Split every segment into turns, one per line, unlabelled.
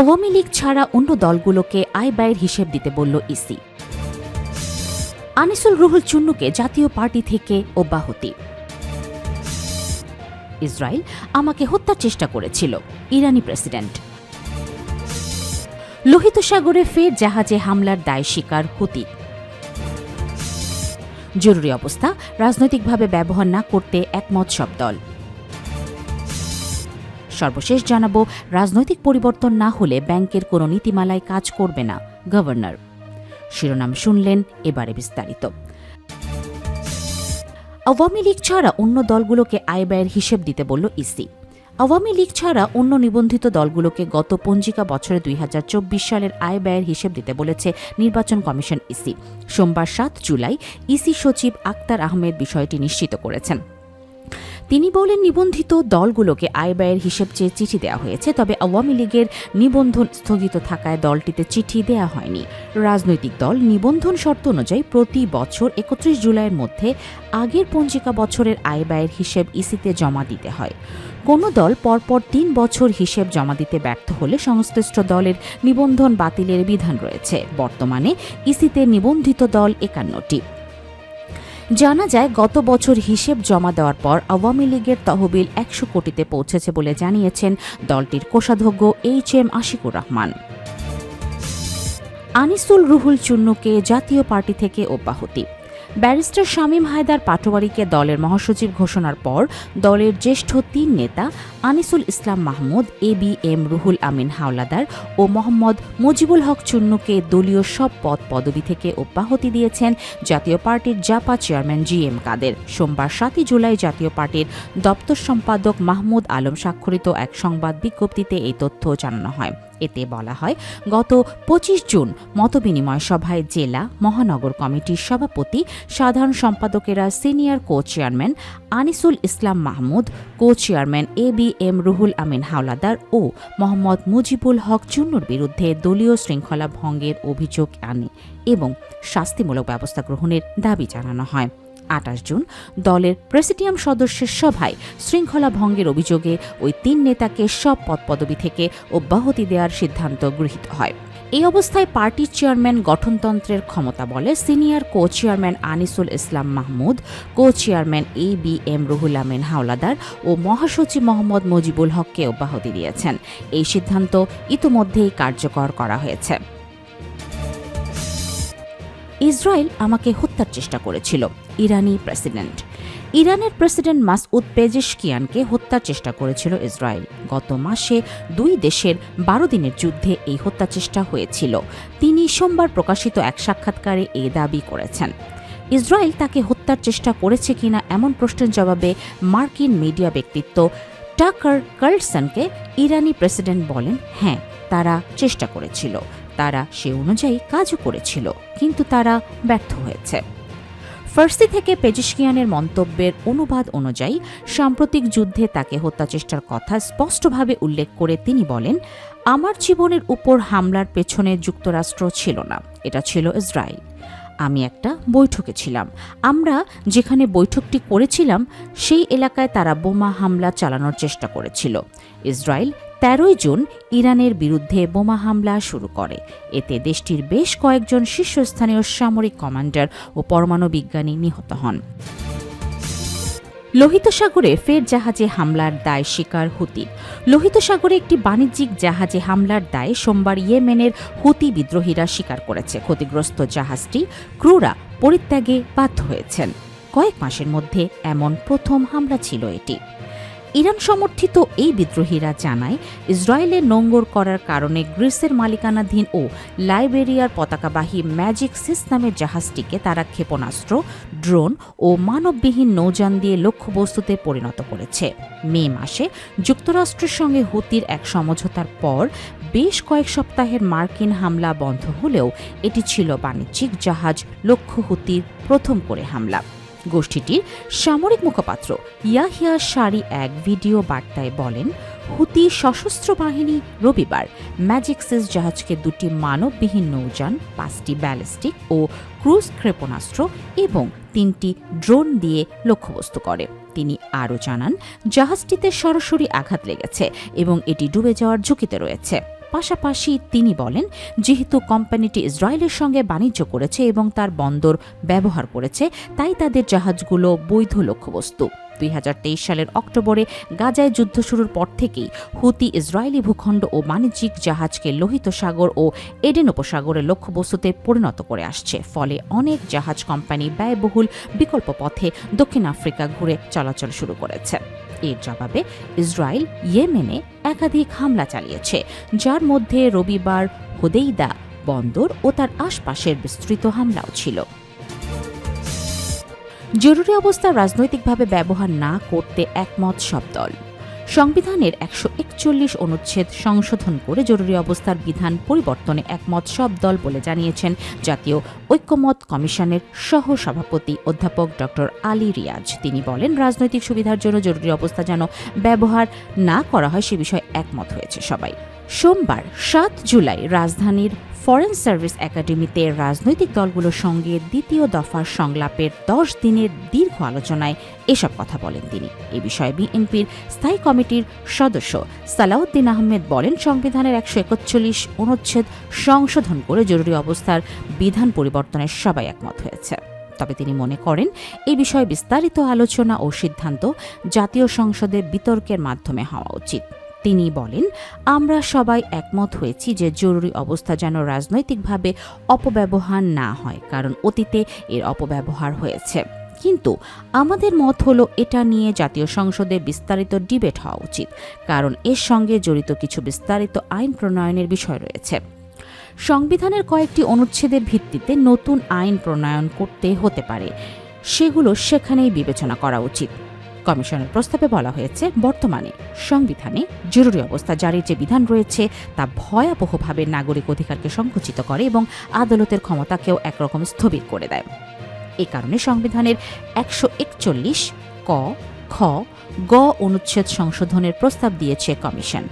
আওয়ামী লীগ ছাড়া অন্য দলগুলোকে আয় ব্যয়ের হিসেব দিতে বলল ইসি। আনিসুল রুহুল চুন্নুকে জাতীয় পার্টি থেকে অব্যাহতি। ইসরায়েল আমাকে হত্যার চেষ্টা করেছিল, ইরানি প্রেসিডেন্ট। লোহিত সাগরে ফের জাহাজে হামলার দায় স্বীকার হুতি। জরুরি অবস্থা, রাজনৈতিকভাবে ব্যবহার না করতে একমত সব দল। সর্বশেষ জানাব, রাজনৈতিক পরিবর্তন না হলে ব্যাংকের কোনো নীতিমালায় কাজ করবে না গভর্নর। শিরোনাম শুনলেন এবারে বিস্তারিত। আওয়ামী লীগ ছাড়া অন্য দলগুলোকে আয় ব্যয়ের হিসেব দিতে বলল ইসি। আওয়ামী লীগ ছাড়া অন্য নিবন্ধিত দলগুলোকে গত পঞ্জিকা বছরে দুই হাজার চব্বিশ সালের আয় ব্যয়ের হিসেব দিতে বলেছে নির্বাচন কমিশন ইসি। সোমবার সাত জুলাই ইসি সচিব আক্তার আহমেদ বিষয়টি নিশ্চিত করেছেন। তিনি বলেন, নিবন্ধিত দলগুলোকে আয় ব্যয়ের হিসেব চেয়ে চিঠি দেওয়া হয়েছে, তবে আওয়ামী লীগের নিবন্ধন স্থগিত থাকায় দলটিতে চিঠি দেওয়া হয়নি। রাজনৈতিক দল নিবন্ধন শর্ত অনুযায়ী প্রতি বছর একত্রিশ জুলাইয়ের মধ্যে আগের পঞ্জিকা বছরের আয় ব্যয়ের হিসেব ইসিতে জমা দিতে হয়। কোনো দল পরপর তিন বছর হিসেব জমা দিতে ব্যর্থ হলে সংশ্লিষ্ট দলের নিবন্ধন বাতিলের বিধান রয়েছে। বর্তমানে ইসিতে নিবন্ধিত দল একান্নটি। জানা যায়, গত বছর হিসেব জমা দেওয়ার পর আওয়ামী লীগের তহবিল একশো কোটিতে পৌঁছেছে বলে জানিয়েছেন দলটির কোষাধ্যক্ষ এইচ এম আশিকুর রহমান। আনিসুল রুহুল চুন্নুকে জাতীয় পার্টি থেকে অব্যাহতি। ব্যারিস্টার শামীম হায়দার পাটোয়ারিকে দলের মহাসচিব ঘোষণার পর দলের জ্যেষ্ঠ তিন নেতা Anisul Islam Mahmud, A B M Ruhul Amin Hawlader ও মোহাম্মদ মুজিবুল হক চুন্নুকে দলীয় সব পদ পদবি থেকে অব্যাহতি দিয়েছেন জাতীয় পার্টির JaPa chairman G M Quader. সোমবার সাতই জুলাই জাতীয় পার্টির দপ্তর সম্পাদক মাহমুদ আলম স্বাক্ষরিত এক সংবাদ বিজ্ঞপ্তিতে এই তথ্য জানানো হয়। এতে বলা হয়, গত পঁচিশ জুন মতবিনিময় সভায় জেলা, মহানগর কমিটির সভাপতি, সাধারণ সম্পাদকেরা senior co chairman Anisul Islam Mahmud co chairman A B M Ruhul Amin Hawlader ও মোহাম্মদ মুজিবুল হক চুন্নুর বিরুদ্ধে দলীয় শৃঙ্খলা ভঙ্গের অভিযোগ আনে এবং শাস্তিমূলক ব্যবস্থা গ্রহণের দাবি জানানো হয়। আটাশ জুন দলের প্রেসিডিয়াম সদস্যের সভায় শৃঙ্খলা ভঙ্গের অভিযোগে ওই তিন নেতাকে সব পদপদবি থেকে অব্যাহতি দেওয়ার সিদ্ধান্ত গৃহীত হয়। এই অবস্থায় পার্টির চেয়ারম্যান গঠনতন্ত্রের ক্ষমতা বলে senior co chairman Anisul Islam Mahmud co chairman A B M Ruhul Amin Hawlader ও মহাসচিব মোহাম্মদ মুজিবুল হককে অব্যাহতি দিয়েছেন। এই সিদ্ধান্ত ইতোমধ্যেই কার্যকর করা হয়েছে। ইসরায়েল আমাকে হত্যার চেষ্টা করেছিল, ইরানি প্রেসিডেন্ট। ইরানের প্রেসিডেন্ট মাসউদ পেজেশকিয়ানকে হত্যার চেষ্টা করেছিল ইসরায়েল। গত মাসে দুই দেশের বারো দিনের যুদ্ধে এই হত্যা চেষ্টা হয়েছিল। তিনি সোমবার প্রকাশিত এক সাক্ষাৎকারে এ দাবি করেছেন। ইসরায়েল তাকে হত্যার চেষ্টা করেছে কিনা এমন প্রশ্নের জবাবে মার্কিন মিডিয়া ব্যক্তিত্ব টাকার কার্লসনকে ইরানি প্রেসিডেন্ট বলেন হ্যাঁ তারা চেষ্টা করেছিল। তারা সে অনুযায়ী কাজও করেছিল, কিন্তু তারা ব্যর্থ হয়েছে। ফার্সি থেকে পেজিশকিয়ানের মন্তব্যের অনুবাদ অনুযায়ী, সাম্প্রতিক যুদ্ধে তাকে হত্যাচেষ্টার কথা স্পষ্টভাবে উল্লেখ করে তিনি বলেন, আমার জীবনের উপর হামলার পেছনে যুক্তরাষ্ট্র ছিল না, এটা ছিল ইসরায়েল। আমি একটা বৈঠকে ছিলাম। আমরা যেখানে বৈঠকটি করেছিলাম, সেই এলাকায় তারা বোমা হামলা চালানোর চেষ্টা করেছিল। ইসরায়েল তেরোই জুন ইরানের বিরুদ্ধে বোমা হামলা শুরু করে। এতে দেশটির বেশ কয়েকজন শীর্ষস্থানীয় সামরিক কমান্ডার ও পরমাণু বিজ্ঞানী নিহত হন। লোহিত সাগরে ফের জাহাজে হামলার দায় স্বীকার হুতি। লোহিত সাগরে একটি বাণিজ্যিক জাহাজে হামলার দায়ে সোমবার ইয়েমেনের হুতি বিদ্রোহীরা স্বীকার করেছে। ক্ষতিগ্রস্ত জাহাজটি ক্রুরা পরিত্যাগে বাধ্য হয়েছেন। কয়েক মাসের মধ্যে এমন প্রথম হামলা ছিল এটি। ইরান সমর্থিত এই বিদ্রোহীরা জানায়, ইসরায়েলে নোঙ্গর করার কারণে গ্রিসের মালিকানাধীন ও লাইবেরিয়ার পতাকাবাহী ম্যাজিক সিস নামের জাহাজটিকে তারা ক্ষেপণাস্ত্র, ড্রোন ও মানববিহীন নৌযান দিয়ে লক্ষ্যবস্তুতে পরিণত করেছে। মে মাসে যুক্তরাষ্ট্রের সঙ্গে হুতির এক সমঝোতার পর বেশ কয়েক সপ্তাহের মার্কিন হামলা বন্ধ হলেও এটি ছিল বাণিজ্যিক জাহাজ লক্ষ্য হুতির প্রথম করে হামলা। গোষ্ঠীটির সামরিক মুখপাত্র ইয়াহিয়া সারি এক ভিডিও বার্তায় বলেন, হুতি সশস্ত্র বাহিনী রবিবার ম্যাজিক সিস জাহাজকে দুটি মানববিহীন নৌযান, পাঁচটি ব্যালিস্টিক ও ক্রুজ ক্ষেপণাস্ত্র এবং তিনটি ড্রোন দিয়ে লক্ষ্যবস্তু করে। তিনি আরও জানান, জাহাজটিতে সরাসরি আঘাত লেগেছে এবং এটি ডুবে যাওয়ার ঝুঁকিতে রয়েছে। পাশাপাশি তিনি বলেন, যেহেতু কোম্পানিটি ইসরায়েলের সঙ্গে বাণিজ্য করেছে এবং তার বন্দর ব্যবহার করেছে, তাই তাদের জাহাজগুলো বৈধ লক্ষ্যবস্তু। দুই হাজার তেইশ সালের অক্টোবরে গাজায় যুদ্ধ শুরুর পর থেকেই হুতি ইসরায়েলি ভূখণ্ড ও বাণিজ্যিক জাহাজকে লোহিত সাগর ও এডেন উপসাগরের লক্ষ্যবস্তুতে পরিণত করে আসছে। ফলে অনেক জাহাজ কোম্পানি ব্যয়বহুল বিকল্প পথে দক্ষিণ আফ্রিকা ঘুরে চলাচল শুরু করেছে। এর জবাবে ইসরায়েল ইয়েমেনে একাধিক হামলা চালিয়েছে, যার মধ্যে রবিবার হোদেইদা বন্দর ও তার আশপাশের বিস্তৃত হামলাও ছিল। জরুরি অবস্থা রাজনৈতিকভাবে ব্যবহার না করতে একমত সব দল। সংবিধানের একশো একচল্লিশ অনুচ্ছেদ সংশোধন করে জরুরি অবস্থার বিধান পরিবর্তনে একমত সব দল বলে জানিয়েছেন জাতীয় ঐক্যমত কমিশনের সহ সভাপতি অধ্যাপক ড. আলী রিয়াজ। তিনি বলেন, রাজনৈতিক সুবিধার জন্য জরুরি অবস্থা যেন ব্যবহার না করা হয় সে বিষয়ে একমত হয়েছে সবাই। সোমবার সাত জুলাই রাজধানীর ফরেন সার্ভিস একাডেমিতে রাজনৈতিক দলগুলোর সঙ্গে দ্বিতীয় দফার সংলাপের দশ দিনের দীর্ঘ আলোচনায় এসব কথা বলেন তিনি। এ বিষয়ে বিএনপির স্থায়ী কমিটির সদস্য সালাউদ্দিন আহমেদ বলেন, সংবিধানের একশো একচল্লিশ অনুচ্ছেদ সংশোধন করে জরুরি অবস্থার বিধান পরিবর্তনের সবাই একমত হয়েছে। তবে তিনি মনে করেন, এ বিষয়ে বিস্তারিত আলোচনা ও সিদ্ধান্ত জাতীয় সংসদে বিতর্কের মাধ্যমে হওয়া উচিত। তিনি বলেন, আমরা সবাই একমত হয়েছি যে জরুরি অবস্থা যেন রাজনৈতিকভাবে অপব্যবহার না হয়, কারণ অতীতে এর অপব্যবহার হয়েছে। কিন্তু আমাদের মত হলো এটা নিয়ে জাতীয় সংসদে বিস্তারিত ডিবেট হওয়া উচিত, কারণ এর সঙ্গে জড়িত কিছু বিস্তারিত আইন প্রণয়নের বিষয় রয়েছে। সংবিধানের কয়েকটি অনুচ্ছেদের ভিত্তিতে নতুন আইন প্রণয়ন করতে হতে পারে, সেগুলো সেখানেই বিবেচনা করা উচিত। কমিশনের প্রস্তাবে বলা হয়েছে, বর্তমানে সংবিধানে জরুরি অবস্থা জারির যে বিধান রয়েছে, তা ভয়াবহভাবে নাগরিক অধিকারকে সংকুচিত করে এবং আদালতের ক্ষমতাকেও একরকম স্থবির করে দেয়। এ কারণে সংবিধানের একশো একচল্লিশ ক, খ, গ অনুচ্ছেদ সংশোধনের প্রস্তাব দিয়েছে কমিশন।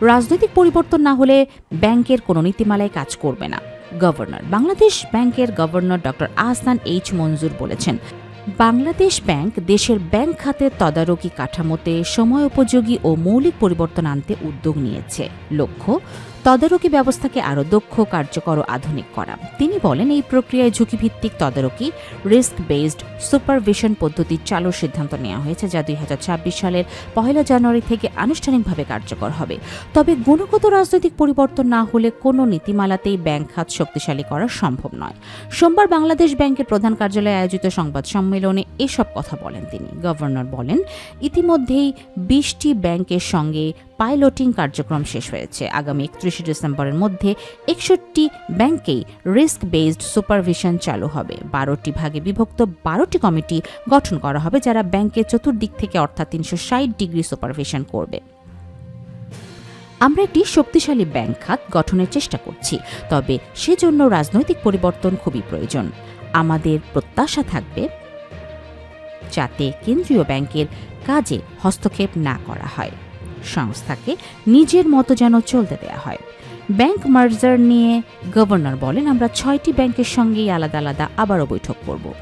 রাজনৈতিক পরিবর্তন না হলে ব্যাংকের কোনো নীতিমালায় কাজ করবে না। গভর্নর, বাংলাদেশ ব্যাংকের governor doctor Ahsan H Mansur বলেছেন বাংলাদেশ ব্যাংক দেশের ব্যাংক খাতের তদারকি কাঠামোতে সময় উপযোগী ও মৌলিক পরিবর্তন আনতে উদ্যোগ নিয়েছে। লক্ষ্য তদারকি ব্যবস্থাকে আরও দক্ষ, কার্যকর ও আধুনিক করা। তিনি বলেন, এই প্রক্রিয়ায় ঝুঁকিভিত্তিক তদারকি রিস্ক বেসড সুপারভিশন পদ্ধতি চালুর সিদ্ধান্ত নেওয়া হয়েছে, যা দুই হাজার ছাব্বিশ সালের পহেলা জানুয়ারি থেকে আনুষ্ঠানিকভাবে কার্যকর হবে। তবে গুণগত রাজনৈতিক পরিবর্তন না হলে কোনো নীতিমালাতেই ব্যাংক খাত শক্তিশালী করা সম্ভব নয়। সোমবার বাংলাদেশ ব্যাংকের প্রধান কার্যালয়ে আয়োজিত সংবাদ সম্মেলনে এসব কথা বলেন তিনি। গভর্নর বলেন, ইতিমধ্যেই বিশটি ব্যাংকের সঙ্গে পাইলটিং কার্যক্রম শেষ হয়েছে। আগামী একত্রিশে ডিসেম্বরের মধ্যে একষট্টি ব্যাংকেই রিস্ক বেসড সুপারভিশন চালু হবে। বারোটি ভাগে বিভক্ত বারোটি কমিটি গঠন করা হবে, যারা ব্যাংকের চতুর্দিক থেকে অর্থাৎ তিনশো ষাট ডিগ্রি সুপারভিশন করবে। আমরা একটি শক্তিশালী ব্যাংক খাত গঠনের চেষ্টা করছি, তবে সেজন্য রাজনৈতিক পরিবর্তন খুবই প্রয়োজন। আমাদের প্রত্যাশা থাকবে যাতে কেন্দ্রীয় ব্যাংকের কাজে হস্তক্ষেপ না করা হয়। সংস্থাকে নিজের মতো যেন চলতে দেয়া হয়। ব্যাংক মার্জার নিয়ে গভর্নর বলেন, আমরা ছয়টি ব্যাংকের সঙ্গেই আলাদা আলাদা আবারও বৈঠক করব।